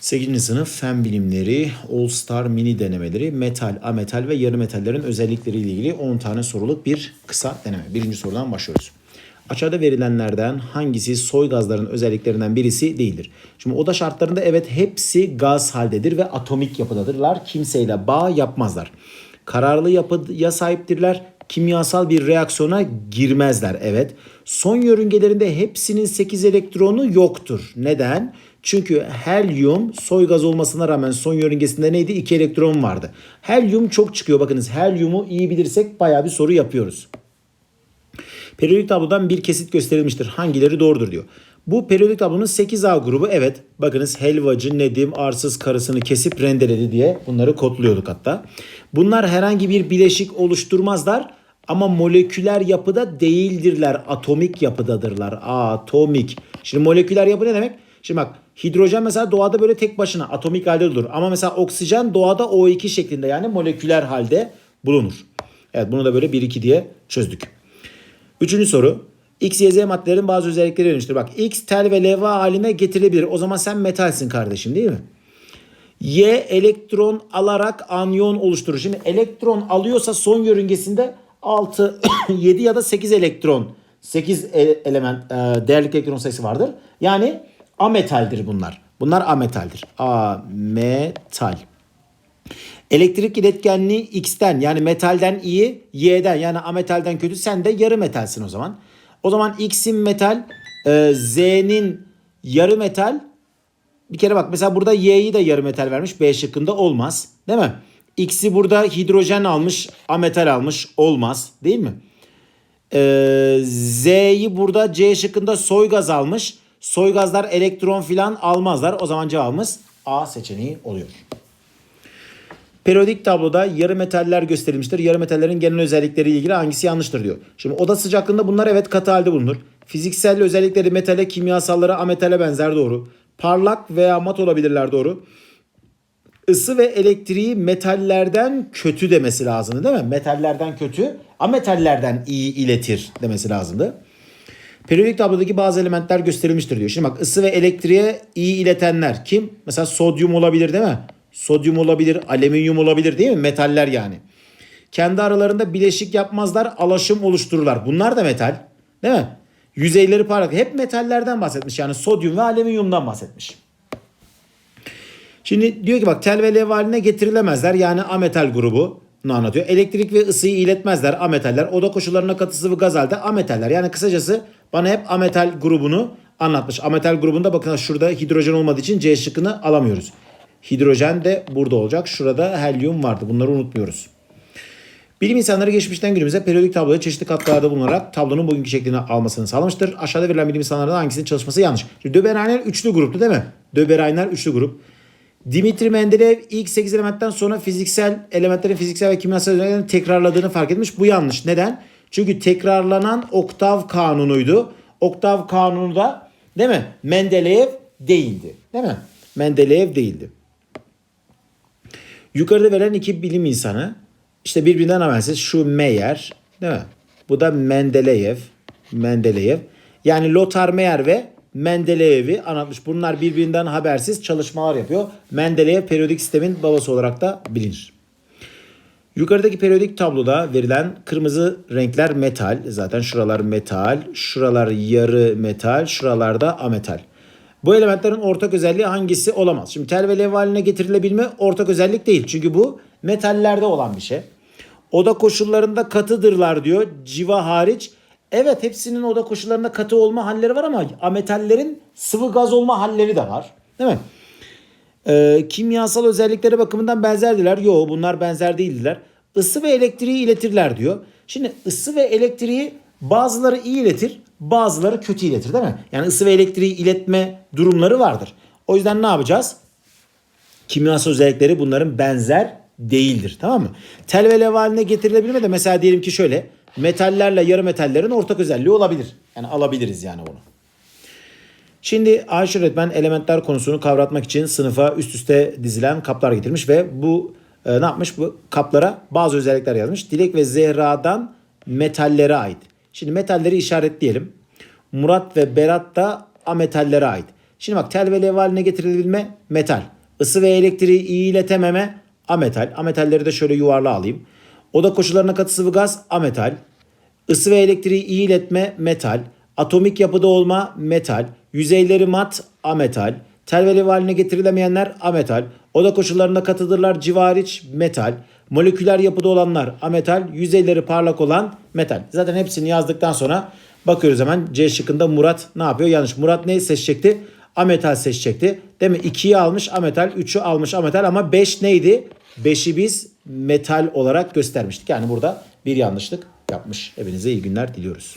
8. sınıf fen bilimleri, All Star mini denemeleri, metal, ametal ve yarı metallerin özellikleriyle ilgili 10 tane soruluk bir kısa deneme. Birinci sorudan başlıyoruz. Aşağıda verilenlerden hangisi soy gazların özelliklerinden birisi değildir? Şimdi oda şartlarında evet hepsi gaz haldedir ve atomik yapıdadırlar. Kimseyle bağ yapmazlar. Kararlı yapıya sahiptirler. Kimyasal bir reaksiyona girmezler. Evet. Son yörüngelerinde hepsinin 8 elektronu yoktur. Neden? Çünkü helyum soy gaz olmasına rağmen son yörüngesinde neydi? 2 elektron vardı. Helyum çok çıkıyor. Bakınız helyumu iyi bilirsek bayağı bir soru yapıyoruz. Periyodik tablodan bir kesit gösterilmiştir. Hangileri doğrudur diyor. Bu periyodik tablonun 8A grubu evet bakınız helvacı Nedim arsız karısını kesip rendeledi diye bunları kodluyorduk hatta. Bunlar herhangi bir bileşik oluşturmazlar ama moleküler yapıda değildirler. Atomik yapıdadırlar. Atomik. Şimdi moleküler yapı ne demek? Şimdi bak hidrojen mesela doğada böyle tek başına atomik halde durur. Ama mesela oksijen doğada O2 şeklinde yani moleküler halde bulunur. Evet bunu da böyle 1-2 diye çözdük. Üçüncü soru. X, Y, Z maddelerin bazı özellikleri verilmiştir. Bak X tel ve levha haline getirilebilir. O zaman sen metalsin kardeşim değil mi? Y elektron alarak anyon oluşturur. Şimdi elektron alıyorsa son yörüngesinde 6, 7 ya da 8 elektron 8 e- element e, değerlik elektron sayısı vardır. Yani ametaldir bunlar. Bunlar ametaldir. Ametal. Elektrik iletkenliği X'ten yani metalden iyi, Y'den yani ametalden kötü. Sen de yarı metalsin o zaman. O zaman X'in metal, e, Z'nin yarı metal. Bir kere bak mesela burada Y'yi de yarı metal vermiş. B şıkkında olmaz. Değil mi? X'i burada hidrojen almış, ametal almış. Olmaz. Değil mi? Ee, Z'yi burada C şıkkında soy gaz almış. Soy gazlar elektron filan almazlar. O zaman cevabımız A seçeneği oluyor. Periyodik tabloda yarı metaller gösterilmiştir. Yarı metallerin genel özellikleriyle ilgili hangisi yanlıştır diyor. Şimdi oda sıcaklığında bunlar evet katı halde bulunur. Fiziksel özellikleri metale, kimyasallara, ametale benzer doğru. Parlak veya mat olabilirler doğru. Isı ve elektriği metallerden kötü demesi lazımdı değil mi? Metallerden kötü, ametallerden iyi iletir demesi lazımdı. Periyodik tablodaki bazı elementler gösterilmiştir diyor. Şimdi bak ısı ve elektriğe iyi iletenler kim? Mesela sodyum olabilir değil mi? Sodyum olabilir, alüminyum olabilir değil mi? Metaller yani. Kendi aralarında bileşik yapmazlar, alaşım oluştururlar. Bunlar da metal. Değil mi? Yüzeyleri parlak. Hep metallerden bahsetmiş. Yani sodyum ve alüminyumdan bahsetmiş. Şimdi diyor ki bak tel ve lev haline getirilemezler. Yani ametal grubu anlatıyor. Elektrik ve ısıyı iletmezler ametaller. Oda koşullarına katı sıvı gaz halde ametaller. Yani kısacası bana hep ametal grubunu anlatmış. Ametal grubunda bakın şurada hidrojen olmadığı için C şıkkını alamıyoruz. Hidrojen de burada olacak. Şurada helyum vardı. Bunları unutmuyoruz. Bilim insanları geçmişten günümüze periyodik tabloya çeşitli katkılarda bulunarak tablonun bugünkü şeklini almasını sağlamıştır. Aşağıda verilen bilim insanlarından hangisinin çalışması yanlış? Şimdi Döberayner üçlü gruptu değil mi? Döberayner üçlü grup. Dimitri Mendeleev ilk 8 elementten sonra fiziksel elementlerin fiziksel ve kimyasal özelliklerini tekrarladığını fark etmiş. Bu yanlış. Neden? Çünkü tekrarlanan oktav kanunuydu. Oktav kanunu da değil mi? Mendeleev değildi. Değil mi? Mendeleev değildi. Yukarıda verilen iki bilim insanı işte birbirinden habersiz şu Meyer değil mi? Bu da Mendeleev. Mendeleev. Yani Lothar Meyer ve Mendeleev'i anlatmış. Bunlar birbirinden habersiz çalışmalar yapıyor. Mendeleev periyodik sistemin babası olarak da bilinir. Yukarıdaki periyodik tabloda verilen kırmızı renkler metal. Zaten şuralar metal, şuralar yarı metal, şuralarda ametal. Bu elementlerin ortak özelliği hangisi olamaz? Şimdi tel ve lev haline getirilebilme ortak özellik değil. Çünkü bu metallerde olan bir şey. Oda koşullarında katıdırlar diyor civa hariç. Evet hepsinin oda koşullarında katı olma halleri var ama ametallerin sıvı gaz olma halleri de var. Değil mi? Ee, kimyasal özellikleri bakımından benzerdiler. Yok bunlar benzer değildiler. Isı ve elektriği iletirler diyor. Şimdi ısı ve elektriği bazıları iyi iletir, bazıları kötü iletir değil mi? Yani ısı ve elektriği iletme durumları vardır. O yüzden ne yapacağız? Kimyasal özellikleri bunların benzer değildir. Tamam mı? Tel ve lev haline getirilebilme de mesela diyelim ki şöyle metallerle yarı metallerin ortak özelliği olabilir. Yani alabiliriz yani bunu. Şimdi Ayşe öğretmen elementler konusunu kavratmak için sınıfa üst üste dizilen kaplar getirmiş ve bu e, ne yapmış? Bu kaplara bazı özellikler yazmış. Dilek ve Zehra'dan metallere ait. Şimdi metalleri işaretleyelim. Murat ve Berat da ametallere ait. Şimdi bak tel ve lev haline getirilebilme metal. Isı ve elektriği iyi iletememe ametal. Ametalleri de şöyle yuvarlığa alayım. Oda koşullarına katı sıvı gaz ametal. Isı ve elektriği iyi iletme metal. Atomik yapıda olma metal. Yüzeyleri mat ametal. Tel ve lev haline getirilemeyenler ametal. Oda koşullarında katıdırlar civa hariç metal. Moleküler yapıda olanlar ametal. Yüzeyleri parlak olan metal. Zaten hepsini yazdıktan sonra bakıyoruz hemen C şıkkında Murat ne yapıyor? Yanlış. Murat neyi seçecekti? Ametal seçecekti. Değil mi? 2'yi almış ametal, 3'ü almış ametal ama 5 neydi? 5'i biz metal olarak göstermiştik. Yani burada bir yanlışlık yapmış. Hepinize iyi günler diliyoruz.